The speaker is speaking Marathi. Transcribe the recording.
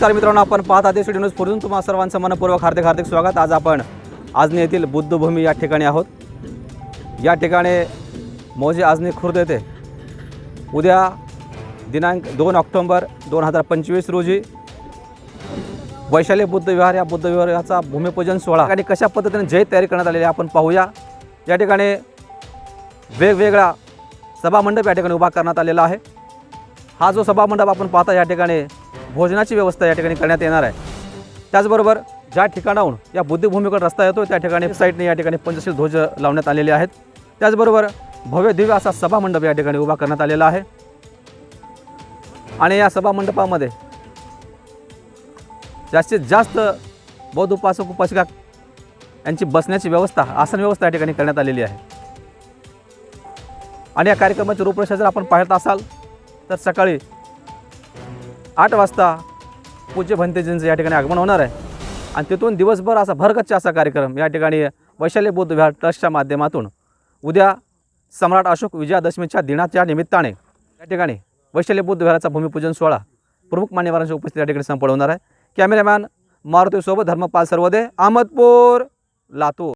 नमस्कार मित्रांनो आपण पाहत आहात स्टुडिओ न्यूज. फोडून तुम्हाला सर्वांचं मनपूर्वक हार्दिक हार्दिक स्वागत. आज आपण आजनी येथील बुद्धभूमी या ठिकाणी आहोत. या ठिकाणी मौजे आजनी खुर्द येथे उद्या दिनांक दोन ऑक्टोंबर दोन हजार पंचवीस रोजी वैशाली बुद्ध विहार या बुद्ध विहाराचा भूमिपूजन सोहळा आणि कशा पद्धतीने जय तयारी करण्यात आलेली आपण पाहूया. या ठिकाणी वेगवेगळा सभामंडप या ठिकाणी उभा करण्यात आलेला आहे. हा जो सभामंडप आपण पाहता या ठिकाणी भोजनाची व्यवस्था या ठिकाणी करण्यात येणार आहे. त्याचबरोबर ज्या ठिकाणाहून या बुद्धिभूमीकडे रस्ता येतो त्या ठिकाणी साईडने या ठिकाणी पंचशील ध्वज लावण्यात आलेले आहेत. त्याचबरोबर भव्य दिव्य असा सभामंडप या ठिकाणी उभा करण्यात आलेला आहे. आणि या सभामंडपामध्ये जास्तीत जास्त बौद्ध उपासक उपासिका यांची बसण्याची व्यवस्था आसन व्यवस्था या ठिकाणी करण्यात आलेली आहे. आणि या कार्यक्रमाची रूपरेषा जर आपण पाहत असाल तर सकाळी आठ वाजता पूज्य भंतेजींचं या ठिकाणी आगमन होणार आहे. आणि तिथून दिवसभर असा भरगच्च असा कार्यक्रम या ठिकाणी वैशाली बौद्ध विहार ट्रस्टच्या माध्यमातून उद्या सम्राट अशोक विजयादशमीच्या दिनाच्या निमित्ताने या ठिकाणी वैशाली बौद्ध विहाराचा भूमिपूजन सोहळा प्रमुख मान्यवरांच्या उपस्थित या ठिकाणी संपन्न होणार आहे. कॅमेरामॅन मारुतीसोबत धर्मपाल सर्वदे अहमदपूर लातूर.